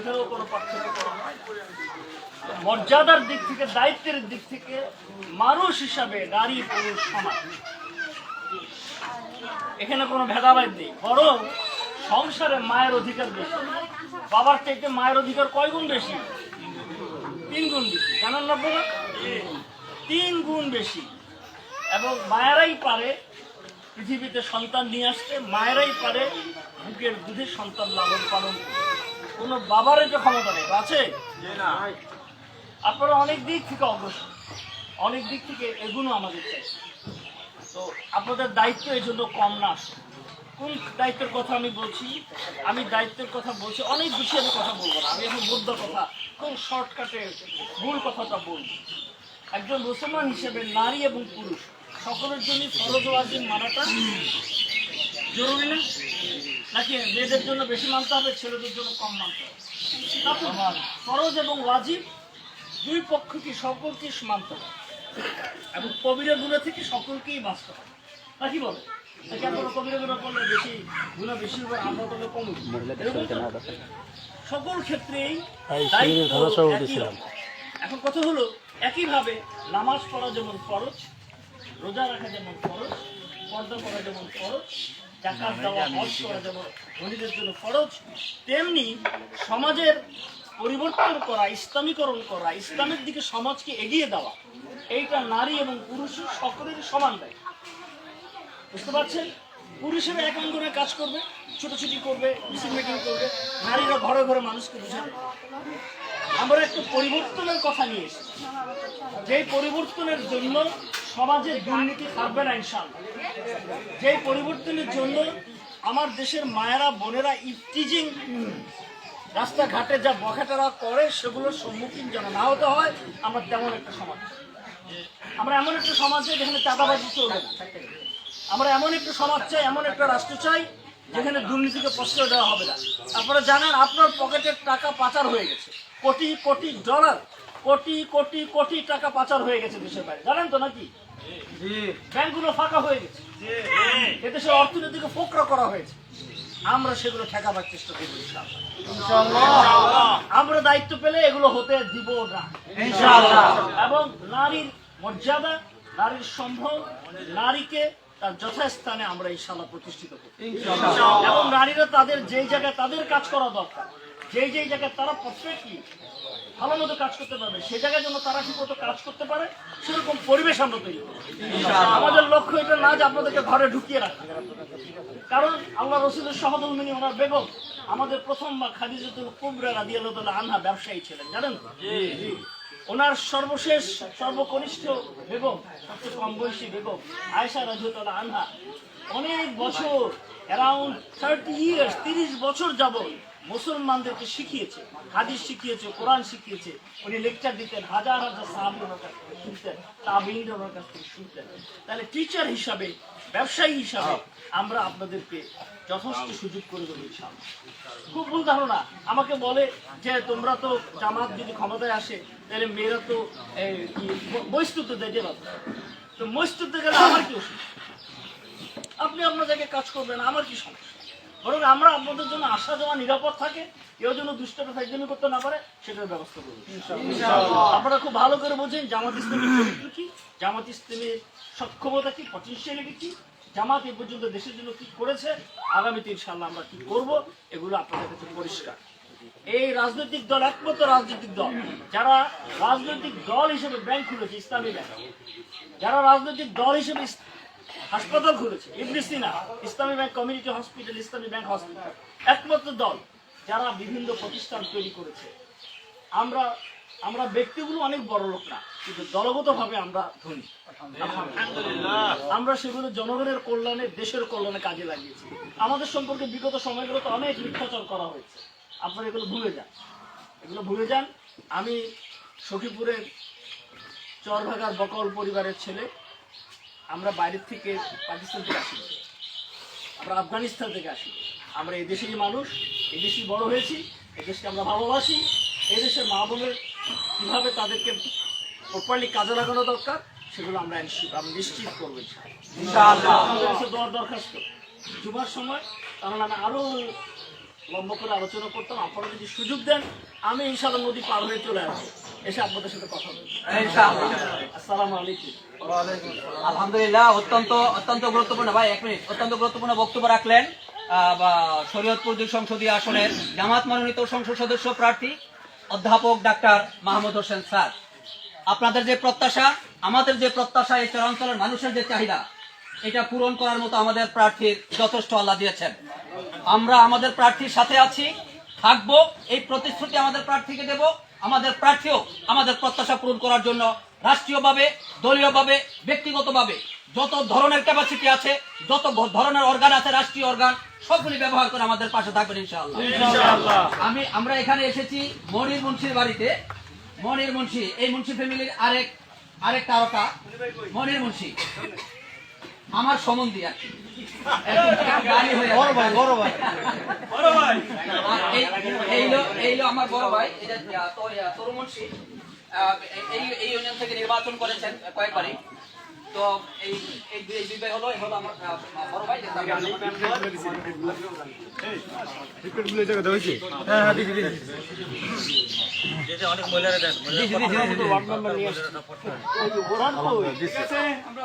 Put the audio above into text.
কোনো পার্থক্য করা হয়। মর্যাদার দিক থেকে, দায়িত্বের দিক থেকে মানুষ হিসাবে নারী, পুরুষ সমান। এখানে কোনো ভেদাভেদ নেই। বরং সংসারে মায়ের অধিকার বেশি। বাবার চাইতে মায়ের অধিকার কয় গুণ বেশি? তিন গুণ বেশি। জানেন না আপনারা? তিন গুণ বেশি। এবং মায়েরাই পারে পৃথিবীতে সন্তান নিয়ে আসতে, মায়েরাই পারে বুকের দুধে সন্তান লালন পালন করতে। কোনো বাবার এটা ক্ষমতা নেই আছে? আপনারা অনেক দিক থেকে অগ্রসর। অনেক দিক থেকে এগুলো আমাদের চাই। তো আপনাদের দায়িত্ব এই জন্য কম না কোন দায়িত্বের কথা আমি বলছি? আমি দায়িত্বের কথা বলছি, অনেক বেশি আমি কথা বলব না। আমি এখন বদ্ধ কথা কোন শর্টকাটে ভুল কথাটা বলব। একজন মুসলমান হিসেবে নারী এবং পুরুষ, সকলের জন্য ফরজ ওয়াজিব মানাটা জরুরি না। নাকি মেয়েদের জন্য বেশি মানতে হবে ছেলেদের জন্য কম মানতে হবে? ফরজ এবং ওয়াজিব দুই পক্ষকে সকলকে মানতে হবে। এবং কবিরা গুণা থেকে সকলকেই বাঁচতে হবে। নাকি বলে? নাকি আপনারা কবিরা গুণা করলে বেশি গুণা বেশি হবে আমরা করলে কম? সকল ক্ষেত্রেই। এখন কথা হলো একইভাবে নামাজ পড়া যেমন ফরজ রোজা রাখা যেমন ফরজ পর্দা করা যেমন ফরজ জাকাত দেওয়া হজ করা যেমন ধনীদের জন্য ফরজ তেমনি সমাজের পরিবর্তন করা ইসলামীকরণ করা ইসলামের দিকে সমাজকে এগিয়ে দেওয়া এইটা নারী এবং পুরুষের সকলের সমান দায়িত্ব বুঝতে পারছেন পুরুষেরা এক অঙ্গনে কাজ করবে ছোটাছুটি করবে মিছিল মিটিং করবে নারীরা ঘরে ঘরে মানুষকে বুঝাবে আমরা একটু পরিবর্তনের কথা নিয়ে এসেছি। যে পরিবর্তনের জন্য সমাজে দুর্নীতি থাকবে না ইনশাল্লাহ যে পরিবর্তনের জন্য আমার দেশের মায়েরা, বোনেরা ইফটিজিং রাস্তাঘাটে যা বখাটেরা করে, সেগুলোর সম্মুখীন যেন না হতে হয়, আমরা তেমন একটা সমাজ। আমরা এমন একটা সমাজ যেখানে চাঁদাবাজি চলবে না। আমরা এমন একটা সমাজ চাই, এমন একটা রাষ্ট্র চাই যেখানে দুর্নীতিকে প্রশ্রয় দেওয়া হবে না। আপনারা জানেন আপনার পকেটের টাকা পাচার হয়ে গেছে। কোটি কোটি ডলার কোটি কোটি কোটি টাকা পাচার হয়ে গেছে দেশের বাইরে। জানেন তো নাকি? ব্যাংকগুলো ফাঁকা হয়ে গেছে। এদেশের অর্থনীতিকে ফোকরা করা হয়েছে। আমরা সেগুলো ঠেকাবার চেষ্টা করব ইনশাআল্লাহ। আমরা দায়িত্ব পেলে এগুলো হতে দিব না। এবং নারীর মর্যাদা নারীর সম্ভব নারীকে তার যথাস্থানে আমরা ইনশাল্লাহ প্রতিষ্ঠিত করব এবং নারীরা তাদের যেই জায়গায় তাদের কাজ করা দরকার যেই যেই জায়গায় তারা পারফেক্টলি ভালো মতো কাজ করতে পারবে সে জায়গায় যেন তারা ঠিক মতো কাজ করতে পারে সেরকম পরিবেশ আমরা তৈরি আমাদের লক্ষ্য এটা না যে আপনাদেরকে ঘরে ঢুকিয়ে রাখা। কারণ আল্লাহ রসুলের সহধর্মিনী ওনার বেগম আমাদের প্রথম মা খাদিজাতুল কুবরা রাদিয়াল্লাহু আনহা ব্যবসায়ী ছিলেন জানেন তো? ওনার সর্বশেষ সর্বকনিষ্ঠ বেগম, সবচেয়ে কম বয়সী বেগম, আয়েশা রাজতলা আনহা। অনেক বছর অ্যারাউন্ড থার্টি ইয়ার্স তিরিশ বছর যাবত মুসলমানদেরকে শিখিয়েছে হাদিস শিখিয়েছে কোরআন শিখিয়েছে। উনি লেকচার দিতেন হাজার হাজার সাহাবি ওনার কাছ থেকে শুনতেন কাছ থেকে শুনতেন। তাহলে টিচার হিসাবে ব্যবসায়ী হিসাবে আমরা আপনাদেরকে যথেষ্ট সুযোগ করে দেবো ইনশাআল্লাহ। খুব ভুল ধারণা। আমাকে বলে যে তোমরা তো জামাত যদি ক্ষমতায় আসে তাহলে মেয়েরা তো এই, কি, ব- দেয় যে তো বহিষ্কৃত গেলে আমার কি অসুবিধা? আপনি আপনার জায়গায় কাজ করবেন আমার কি সমস্যা? বরং আমরা আপনাদের জন্য আসা যাওয়া নিরাপদ থাকে কেউ যেন দুষ্টটা ফাইজমি করতে না পারে সেটার ব্যবস্থা করব আপনারা খুব ভালো করে বোঝেন জামাত ইসলামের চরিত্র কি জামাত ইসলামের সক্ষমতা কি পটেন্সিয়ালিটি কি জামাত এ পর্যন্ত দেশের জন্য কি করেছে আগামীতে ইনশাল্লাহ আমরা কি করব এগুলো আপনাদের কাছে পরিষ্কার। এই রাজনৈতিক দল একমাত্র রাজনৈতিক দল যারা রাজনৈতিক দল হিসেবে ব্যাংক খুলেছে ইসলামী ব্যাংক। যারা রাজনৈতিক দল হিসেবে হাসপাতাল খুলেছে সিনা Islami bank community hospital Islami bank hospital. একমাত্র দল যারা বিভিন্ন প্রতিষ্ঠান তৈরি করেছে। আমরা আমরা ব্যক্তিগুলো অনেক বড় লোক না কিন্তু দলগতভাবে আমরা ধনী। আমরা সেগুলো জনগণের কল্যাণে দেশের কল্যাণে কাজে লাগিয়েছি। আমাদের সম্পর্কে বিগত সময়গুলোতে অনেক মিথ্যাচার করা হয়েছে। আপনারা এগুলো ভুলে যান। এগুলো ভুলে যান। আমি সখীপুরের চরভাগার বকল পরিবারের ছেলে। আমরা বাইরের থেকে পাকিস্তান থেকে আসি। আমরা আফগানিস্তান থেকে আসি। আমরা এই দেশেরই মানুষ এই দেশেই বড় হয়েছি এই দেশকে আমরা ভালোবাসি। এই দেশের মা বোনের কীভাবে তাদেরকে প্রপারলি কাজে লাগানো দরকার সেগুলো আমরা নিশ্চিত করব কাছে দরখাস্ত। জুমার সময় তাহলে আমি আরও লম্বা করে আলোচনা করতাম আপনারা যদি সুযোগ দেন আমি ইনশাআল্লাহ নদী পার হয়ে চলে আসব। এসে আপনাদের সাথে কথা বলব। আসসালামু আলাইকুম। আলহামদুলিল্লাহ অত্যন্ত অত্যন্ত গুরুত্বপূর্ণ। ভাই এক মিনিট। অত্যন্ত গুরুত্বপূর্ণ বক্তব্য রাখলেন বা শরীয়তপুর সংসদীয় আসনের জামাত মনোনীত সংসদ সদস্য প্রার্থী অধ্যাপক ডাক্তার মাহমুদ হোসেন স্যার। আপনাদের যে প্রত্যাশা আমাদের যে প্রত্যাশা এই অঞ্চলের মানুষের যে চাহিদা এটা পূরণ করার মতো আমাদের প্রার্থীর যথেষ্ট আল্লাহ দিয়েছেন। আমরা আমাদের প্রার্থীর সাথে আছি থাকব এই প্রতিশ্রুতি আমাদের প্রার্থীকে দেব আমাদের প্রার্থীও আমাদের প্রত্যাশা পূরণ করার জন্য রাষ্ট্রীয়ভাবে দলীয়ভাবে ব্যক্তিগতভাবে যত ধরনের ক্যাপাসিটি আছে যত ধরনের অর্গান আছে রাষ্ট্রীয় অর্গান সবগুলি ব্যবহার করে আমাদের পাশে থাকবেন ইনশাআল্লাহ। আমি আমরা এখানে এসেছি মনির মুন্সির বাড়িতে। মনির মুন্সি এই মুন্সি ফ্যামিলির আরেক আরেক। তারকা মনির মুন্সি। আমার সম্বন্ধে আর কি। আমার বড় ভাই এটা এই ইউনিয়ন থেকে নির্বাচন করেছেন কয়েকবারই। তো এই এই দুই ভাই হলো হলো আমার বড় ভাই যেটা ওরান কই? ঠিক আছে, আমরা